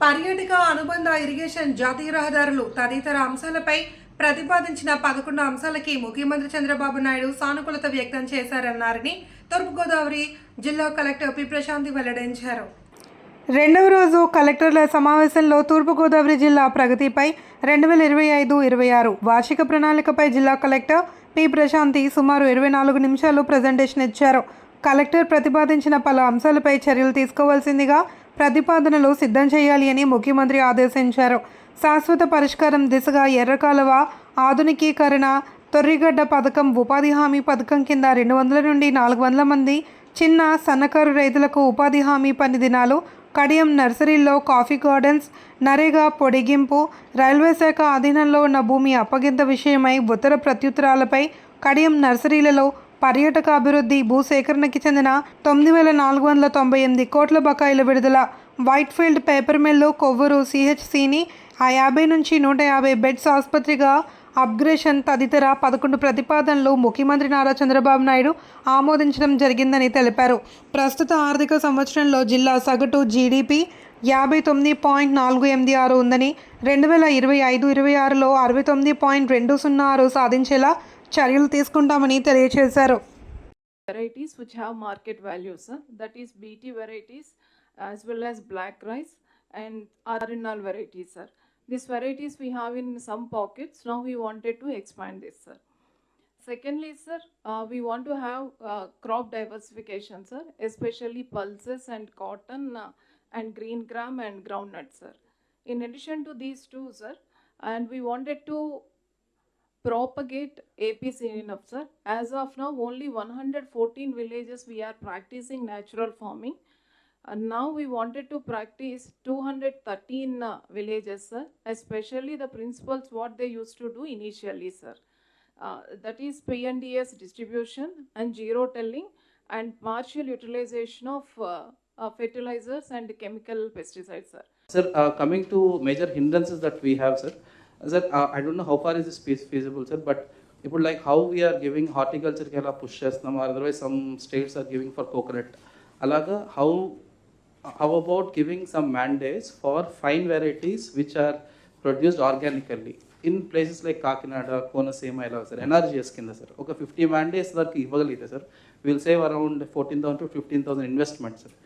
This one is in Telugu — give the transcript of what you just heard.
పర్యాటక అనుబంధ ఇరిగేషన్ జాతీయ రహదారులు తదితర అంశాలపై ప్రతిపాదించిన పదకొండు అంశాలకి ముఖ్యమంత్రి చంద్రబాబు నాయుడు సానుకూలత వ్యక్తం చేశారన్నారని తూర్పుగోదావరి జిల్లా కలెక్టర్ పి ప్రశాంతి వెల్లడించారు. రెండవ రోజు కలెక్టర్ల సమావేశంలో తూర్పుగోదావరి జిల్లా ప్రగతిపై రెండు వేల ఇరవై ఐదు ఇరవై ఆరు వార్షిక ప్రణాళికపై జిల్లా కలెక్టర్ పి ప్రశాంతి సుమారు ఇరవై నాలుగు నిమిషాలు ప్రజెంటేషన్ ఇచ్చారు. కలెక్టర్ ప్రతిపాదించిన పలు అంశాలపై చర్యలు తీసుకోవాల్సిందిగా ప్రతిపాదనలు సిద్ధం చేయాలి అని ముఖ్యమంత్రి ఆదేశించారు. శాశ్వత పరిష్కారం దిశగా ఎర్రకాలువ ఆధునికీకరణ తొర్రిగడ్డ పథకం ఉపాధి హామీ పథకం కింద రెండు వందల నుండి నాలుగు వందల మంది చిన్న సన్నకారు రైతులకు ఉపాధి హామీ పని దినాలు కడియం నర్సరీల్లో కాఫీ గార్డెన్స్ నరేగా పొడిగింపు రైల్వే శాఖ అధీనంలో ఉన్న భూమి అప్పగింత విషయమై ఉత్తర ప్రత్యుత్తరాలపై కడియం నర్సరీలలో పర్యాటక అభివృద్ధి భూసేకరణకి చెందిన తొమ్మిది వేల నాలుగు వందల తొంభై ఎనిమిది కోట్ల బకాయిల విడుదల. వైట్ఫీల్డ్ పేపర్ మిల్లు కొవ్వూరు సిహెచ్సిని ఆ యాభై నుంచి నూట యాభై బెడ్స్ ఆసుపత్రిగా అప్గ్రేషన్ తదితర పదకొండు ప్రతిపాదనలు ముఖ్యమంత్రి నారా చంద్రబాబు నాయుడు ఆమోదించడం జరిగిందని తెలిపారు. ప్రస్తుత ఆర్థిక సంవత్సరంలో జిల్లా సగటు జీడిపి యాభై తొమ్మిది పాయింట్ నాలుగు ఎనిమిది ఆరు ఉందని రెండు వేల ఇరవై ఐదు ఇరవై ఆరులో అరవై తొమ్మిది పాయింట్ రెండు సున్నా ఆరు సాధించేలా చర్యలు తీసుకుంటామని తెలియజేశారు varieties which have market values that is BT varieties as well as black rice and original varieties sir this varieties we have in some pockets now we wanted to expand this sir secondly sir we want to have crop diversification sir especially pulses and cotton and green gram and groundnut sir in addition to these two sir and we wanted to propagate APC enough, sir. As of now, only 114 villages we are practicing natural farming. And now we wanted to practice 213 uh, villages, sir, especially the principles what they used to do initially, sir. Uh, that is PNDS distribution and zero telling and partial utilization of uh, uh, fertilizers and chemical pesticides, sir. Sir, uh, coming to major hindrances that we have, sir. Sir I don't know how far is this feasible sir but ఇప్పుడు like how we are giving హార్టికల్చర్కి ఎలా పుష్ చేస్తున్నాం otherwise some states are giving for coconut అలాగా how how about giving some mandates for fine varieties which are produced organically in places like Kakinada Konaseema ఇలా సార్ ఎన్ఆర్జీఎస్ కింద సార్ ఒక ఫిఫ్టీ మ్యాండేట్స్ వరకు ఇవ్వగలిగితే sir will save around fourteen thousand to fifteen thousand investment sir